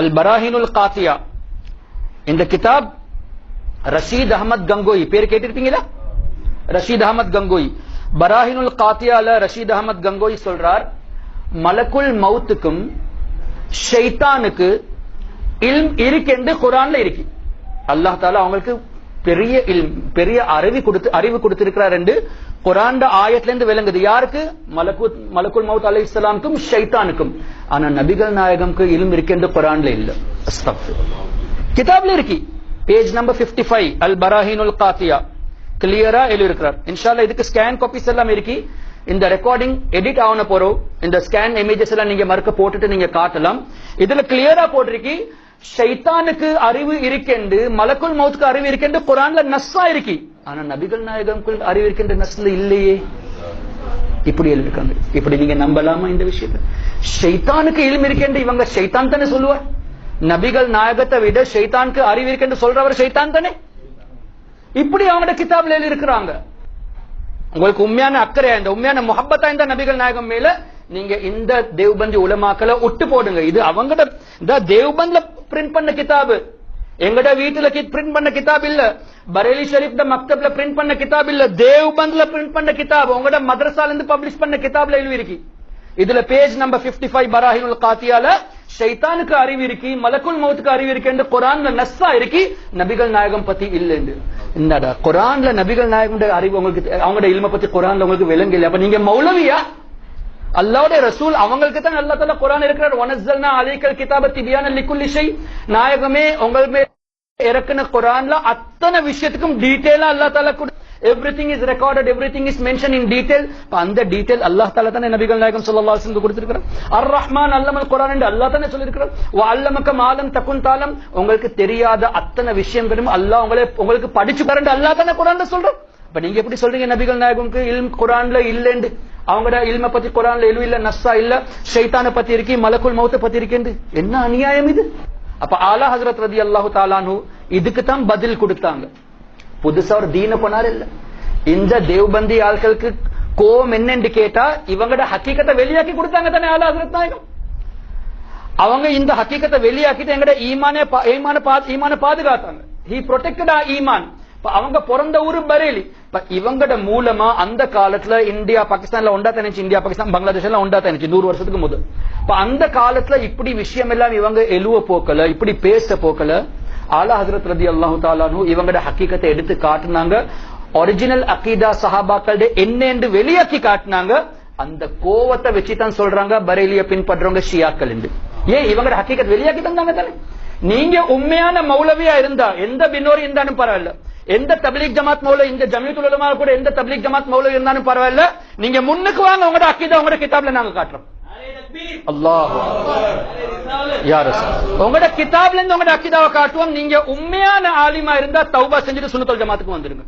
அல் பராஹினுல் காத்தியா இந்த கிதாப் ரஷீத் அகமத் கங்கோய் பேர் கேட்டிருப்பீங்களா ரஷீத் அகமத் கங்கோய் பராஹினுல் காத்தியால ரஷீத் அகமத் கங்கோய் சொல்றார் மலக்குல் மவுத்துக்கும் ஷைத்தானுக்கு இல்ம் இருக்கென்று குரான்ல இருக்கு அல்லாஹ் தாலா அவங்களுக்கு பெரிய இல்ம் பெரிய அறிவு கொடுத்து அறிவு கொடுத்திருக்கிறார் என்று குரான் ஆயத்துல இருந்து விளங்குது யாருக்கு மலக்கு மலக்குல் மவுத் அலி இஸ்லாமுக்கும் ஷைத்தானுக்கும் ஆனா நபிகள் நாயகம்க்கு இல்ம் இருக்கென்று குரான்ல இல்ல. கிதாப்ல இருக்கு. பேஜ் நம்பர் 55 ஃபைவ் அல் பராஹினுல் காத்தியா கிளியரா எழுதியிருக்கிறார். இன்ஷால்லா இதுக்கு ஸ்கேன் காப்பீஸ் எல்லாம் இருக்கு. இந்த ரெக்கார்டிங் எடிட் ஆன போறோம். இந்த ஸ்கேன் இமேஜஸ் எல்லாம் நீங்க மறுக்க போட்டுட்டு நீங்க காட்டலாம். இதுல கிளியரா போட்டிருக்கு. ஷைத்தானுக்கு அறிவு இருக்கென்று மலக்குள் மௌத்துக்கு அறிவு இருக்கென்று குரான்ல நஸ்ஸா இருக்கு. ஆனா நபிகள் நாயகம்குள் அறிவு இருக்கின்ற நஸ்ல இல்லையே. இப்படி எழுதிருக்காங்க. இப்படி நீங்க நம்பலாமா இந்த விஷயத்தை? ஷைத்தானுக்கு இல்ம் இருக்கேன் இவங்க ஷைத்தான் தானே சொல்லுவார். நபிகள் நாயகத்தை விட ஷைத்தானுக்கு அறிவு இருக்கேன் சொல்றவர் ஷைத்தான் தானே? இப்படி அவங்களோட கிதாப்ல எழுதி இருக்கிறாங்க உங்களுக்கு உண்மையான அக்கறையா இந்த உண்மையான முகப்பத்தா இந்த நபிகள் நாயகம் மேல நீங்க இந்த தேவ்பந்தி உலமாக்களை ஒட்டு போடுங்க. இது அவங்கட இந்த தேவ்பந்த்ல பிரிண்ட் பண்ண கிதாபு. எங்கட வீட்டுல பிரிண்ட் பண்ண கிதாப் இல்ல. பரேலி ஷரீஃப் மக்தப்ல பிரிண்ட் பண்ண கிதாப் இல்ல தேவ்பந்த்ல பிரிண்ட் பண்ண கிதாப். உங்களோட மதரசால இருந்து பப்ளிஷ் பண்ண கிதாப்ல எழுதி இருக்கு இதுல பேஜ் நம்பர் 55 ஃபைவ் பராஹினுல் காத்தியால ஷைத்தானுக்கு அறிவு இருக்கு மலக்குல் மௌத்துக்கு அறிவு இருக்கு என்று குரான்ல நஸ்ஸா இருக்கு. நபிகள் நாயகம் பத்தி இல்லைன்னு என்னடா குரான்ல நபிகள் நாயகம் அறிவு உங்களுக்கு அவங்களோட இல்ம பத்தி குரான்ல உங்களுக்கு விளங்கல அப்ப நீங்க மௌலவியா? அல்லாவுடைய ரசூல் அவங்களுக்கு தான் அல்லா தலா குரான் இருக்கிறார். வனஸ்ஸல்னா அலைக்கல் கிதாப திபியான லிக்குல் ஷை நாயகமே உங்களுக்கு இறக்குன குரான்ல அத்தனை விஷயத்துக்கும் டீடைலா அல்லாஹ் தஆலா கொடு everything is recorded everything is mention in detail அந்த டீடைல் அல்லாஹ் தஆலா தானே நபிகள் நாயகம் ஸல்லல்லாஹு சிந்து கொடுத்திருக்கிறார். அர் ரஹ்மான் அல்லமல் குரான் என்று அல்லாஹ் தானே சொல்லியிருக்கிறார். வ மாலம் தகுன் தாலம். உங்களுக்கு தெரியாத அத்தனை விஷயங்களும் அல்லாஹ் உங்களை உங்களுக்கு படிச்சு பாருங்க அல்லாஹ் தானே குரான் சொல்றோம் இப்ப நீங்க எப்படி சொல்றீங்க நபிகள் நாயகம்க்கு? இல்ம் குரான்ல இல்லைண்டு. அவங்களோட இல்ம பத்தி குரான்ல எழுவில்ல இல்ல நஸ்ஸா இல்ல. ஷைத்தான பத்தி இருக்கு மலக்குள் மௌத்த பத்தி இருக்கேன் என்ன அநியாயம் இது? அப்ப ஆலா ஹசரத் ரதி அல்லாஹு தாலானு இதுக்கு தான் பதில் கொடுத்தாங்க. புதுசா ஒரு தீன கொண்டாரு இல்ல. இந்த தேவ்பந்தி ஆட்களுக்கு கோவம் என்னன்னு கேட்டா இவங்கட ஹக்கீக்கத்தை வெளியாக்கி கொடுத்தாங்க தானே ஆலா ஹசரத் நாயகம். அவங்க இந்த ஹக்கீக்கத்தை வெளியாக்கிட்டு எங்கட ஈமானே ஈமான பா- ஈமான பாதுகாத்தாங்க. ஹி ப்ரொடெக்டட் ஆ ஈமான் இப்ப அவங்க பிறந்த ஊரு பரேலி. இப்ப இவங்கட மூலமா அந்த காலத்துல இந்தியா பாகிஸ்தான்ல ஒண்டா தனிச்சு இந்தியா பாகிஸ்தான் பங்களாதேஷ் எல்லாம் ஒண்டா தனிச்சு நூறு வருஷத்துக்கு முதல் அப்ப அந்த காலத்துல இப்படி விஷயம் எல்லாம் இவங்க எழுவ போக்கல இப்படி பேச போக்கல. ஆலா ஹசரத் ரதி அல்லாஹு தாலானு இவங்களோட ஹக்கீக்கத்தை எடுத்து காட்டுனாங்க. ஒரிஜினல் அகீதா என்ன என்னென்று வெளியாக்கி காட்டினாங்க. அந்த கோவத்தை வச்சு தான் சொல்றாங்க பரேலிய பின்பற்றவங்க ஷியாக்கள் என்று. ஏன்? இவங்க ஹக்கீக்கத் வெளியாக்கி தந்தாங்க தானே. நீங்க உண்மையான மௌலவியா இருந்தா எந்த பின்னோரி இருந்தாலும் பரவாயில்ல. எந்த தபிலிக் ஜமாத் மௌல இந்த ஜமியத்துல் உலமா கூட எந்த தபிலிக் ஜமாத் மௌலவி இருந்தாலும் பரவாயில்ல. நீங்க முன்னுக்கு வாங்க உங்களோட அக்கீதா உங்களோட கிதாப்ல நாங்க காட்டுறோம். அல்லாஹ் யா உங்களோட கிதாப்ல இருந்து உங்களோட அக்கிதாவை காட்டுவோம். நீங்க உண்மையான ஆலிமா இருந்தா தௌபா செஞ்சுட்டு சுன்னத்துல் ஜமாத்துக்கு வந்துருங்க